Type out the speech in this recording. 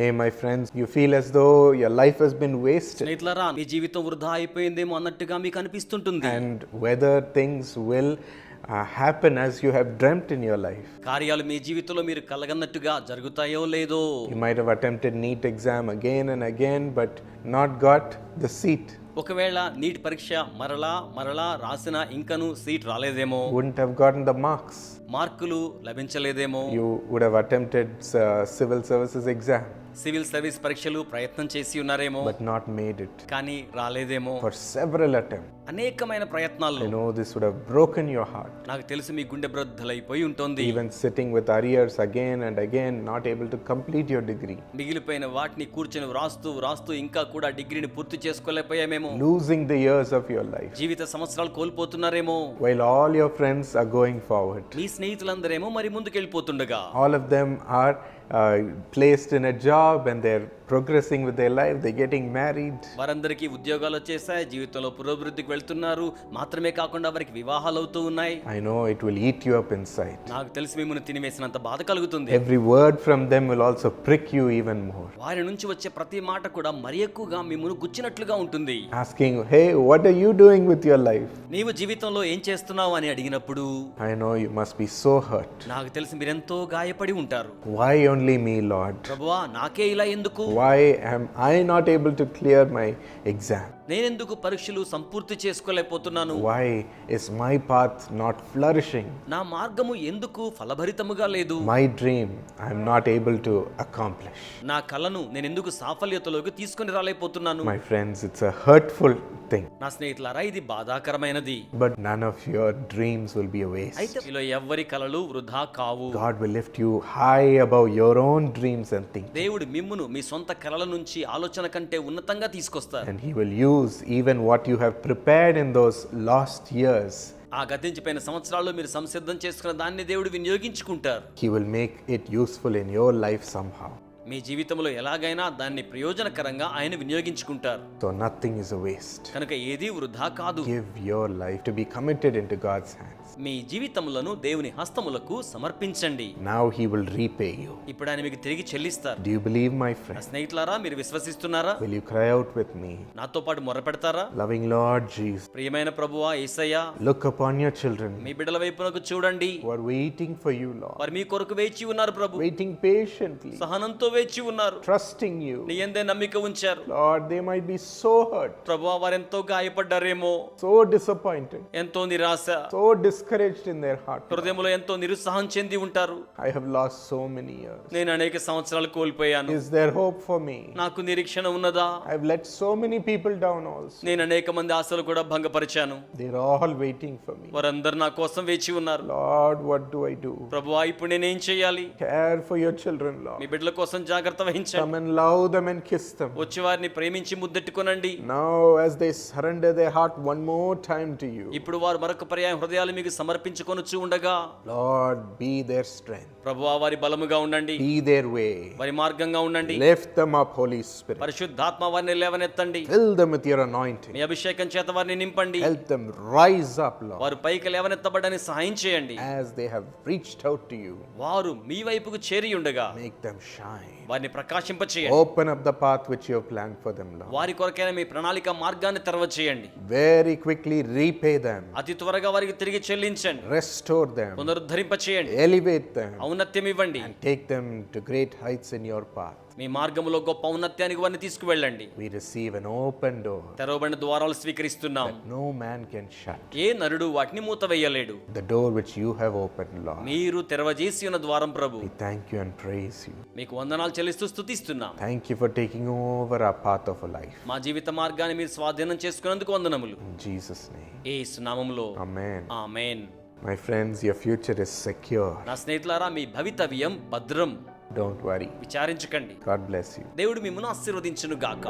Hey my friends you feel as though your life has been waste స్నేహితులరా మీ జీవితం వృధా అయిపోయిందేమో అన్నట్టుగా మీకు అనిపిస్తుంటుంది. And whether things will happen as you have dreamt in your life కార్యాలు మీ జీవితంలో మీరు కలగన్నట్టుగా జరుగుతాయో లేదో. You might have attempted NEET exam again and again but not got the seat ఒకవేళ నీట్ పరీక్ష మరలా మరలా రాసిన ఇంకను seat రాలేదేమో. Would have gotten the marks మార్కులు లభించలేదేమో. You would have attempted civil services exam civil service పరీక్షలు ప్రయత్నం చేసి ఉన్నారేమో. బట్ నాట్ మేడ్ ఇట్ కానీ రాలేదేమో. ఫర్ సెవెరల్ అటెంప్ అనేకమైన ప్రయత్నాలు I know this would have broken your heart నాకు తెలుసు మీ గుండె బ్రద్దలైపోయి ఉంటుంది. Even sitting with arrears again and again not able to complete your degree మిగిలిపోయిన వాటిని కూర్చొని వ్రాస్తూ రాస్తూ ఇంకా కూడా డిగ్రీని పూర్తి చేసుకోలేకపోయామేమో. Losing the years of your life జీవిత సంవత్సరాలు కోల్పోతున్నారేమో. While all your friends are going forward మీ స్నేహితులందరేమో మరి ముందుకు వెళ్ళిపోతుండగా all of them are uh, placed in a job and they're progressing with their life they getting married వారందరికీ ఉద్యోగాలు వచ్చేసాయి జీవితంలో పురోభివృద్ధికి వెళ్తున్నారు. మాత్రమే కాకుండా వారికి వివాహాలు అవుతూ ఉన్నాయి. I know it will eat you up inside నాకు తెలిసి మిమ్మల్ని తినివేసినంత బాధ కలుగుతుంది. Every word from them will also prick you even more వారి నుంచి వచ్చే ప్రతి మాట కూడా మరీ ఎక్కువగా మిమ్మల్ని గుచ్చినట్లుగా ఉంటుంది. Asking hey what are you doing with your life నీవు జీవితంలో ఏం చేస్తున్నావు అని అడిగినప్పుడు I know you must be so hurt నాకు తెలిసి మీరు ఎంతో గాయపడి ఉంటారు. వై ఓన్లీ మీ లార్డ్ ప్రభువా నాకే ఇలా ఎందుకు? Why am i not able to clear my exam నేనెందుకు పరీక్షలు సంపూర్తి చేసుకోలేకపోతున్నాను? Why is my path not flourishing నా మార్గము ఎందుకు ఫలభరితముగా లేదు? My dream I am not able to accomplish నా కలను నేను ఎందుకు సాఫల్యతలోకి తీసుకొని రాలేకపోతున్నాను? My friends it's a hurtful thing నా స్నేహితులారా ఇది బాధాకరమైనది. But none of your dreams will be waste అయితే ఇలా ఎవరి కలలు వృధా కావు. God will lift you high above your own dreams and thing దేవుడు మిమ్మును మీ సొంత కలల నుంచి ఆలోచన కంటే ఉన్నతంగా తీసుకొస్తారు. And he will you use even what you have prepared in those lost years. ఆ గతించిపోయిన సంవత్సరాల్లో మీరు సంసిద్ధం చేసుకున్న దాన్ని దేవుడు వినియోగించుకుంటారు He will make it useful in your life somehow. మీ జీవితంలో ఎలాగైనా దాన్ని ప్రయోజనకరంగా ఆయన వినియోగించుకుంటారు. సో నథింగ్ ఇస్ వేస్ట్ కనుక ఏది వృధా కాదు. Give your life to be committed in God's hands మీ జీవితములను దేవుని హస్తములకు సమర్పించండి. Now he will repay you మీకు తిరిగి చెల్లిస్తారు. Do you believe my friend స్నేహితులారా మీరు విశ్వసిస్తున్నారా? Will you cry out with me నాతో పాటు మొరపెడతారా? లవింగ్ లార్డ్ జీసస్ ప్రియమైన ప్రభువా యేసయ్యా లుక్ అపాన్ యువర్ చిల్డ్రన్ మీ బిడ్డల వైపునకు చూడండి. Were waiting for you Lord వారు మీ కొరకు వేచి ఉన్నారు ప్రభు. వెయిటింగ్ పేషెంట్లీ సహనంతో వేచి ఉన్నారు. ట్రస్టింగ్ యు నీ యందే నమ్మిక ఉంచారు. Lord they might be so hurt ప్రభువా వారు ఎంతో గాయపడ్డారేమో. సో డిసాపాయింటెడ్ ఎంతో నిరాశ. So discouraged in their heart హృదయములో ఎంతో నిరుత్సాహం చెంది ఉంటారు. I have lost so many years నేను అనేక సంవత్సరాలు కోల్పోయాను. Is there hope for me నాకు నిరీక్షణ ఉన్నదా? I have let so many people down also నేను అనేక మంది ఆశలు కూడా భంగపరిచాను. They are all waiting for me వారందరు నా కోసం వేచి ఉన్నారు. Lord what do I do ప్రభువా ఇప్పుడు నేను ఏం చేయాలి? Care for your children Lord మీ బిడ్డల కోసం జాగ్రత్త వహించండి. వచ్చి వారిని ప్రేమించి ముద్దెట్టుకోనండి. Now as they surrender their heart one more time to you ఇప్పుడు వారు మరొక పర్యాయం హృదయాలు మీకు సమర్పించుకొనుచు ఉండగా లార్డ్ బి దేర్ స్ట్రెంగ్త్ ప్రభువా వారి బలముగా ఉండండి. బి దేర్ వే వారి మార్గంగా ఉండండి. లిఫ్ట్ దెం అప్ హోలీ పరిశుద్ధాత్మ వారిని లేవనెత్తండి. Fill them with your anointing అభిషేకం చేత వారిని నింపండి. Help them rise up Lord వారు పైకి లేవనెత్తబడని సహాయం చేయండి. As they have reached out to you వారు మీ వైపుకు చేరి ఉండగా మేక్ షైన్ వారిని ప్రకాశింప చేయండి open up the path which you plan for them Lord వారి కొరకైన మీ ప్రణాళిక మార్గాన్ని తెరవ చేయండి వెరీ క్విక్లీ రీపే దెం అతి త్వరగా వారికి తిరిగి చెల్లించండి. రెస్టోర్ దెం పునరుద్ధరింప చేయండి ఎలివేట్ దెం ఔన్నత్యం ఇవ్వండి. And take them to great heights in your path మీ మార్గంలో గొప్ప ఔన్నత్యానికి వారిని తీసుకువెళ్ళండి. We receive an open door తెరవబడిన ద్వారాలు స్వీకరిస్తున్నాం. నో మ్యాన్ కెన్ షట్ ఏ నరుడు వాటిని మూతవేయలేడు. The door which you have open Lord మీరు తెరవజేసి ఉన్న ద్వారం ప్రభు. We thank you and praise you మీకు వందనాలు చెల్లిస్తూ స్తుతిస్తున్నాం thank you for taking over a path of life మా జీవిత మార్గాన్ని మీరు స్వాధీనం చేసుకున్నందుకు వందనములు. జీసస్ నేమ్ యేసు నామములో. Amen amen. My friends your future is secure నా స్నేహితులారా మీ భవితవ్యం భద్రం. Don't worry. విచారించకండి bless you. దేవుడు మిమ్మల్ని ఆశీర్వదించును గాక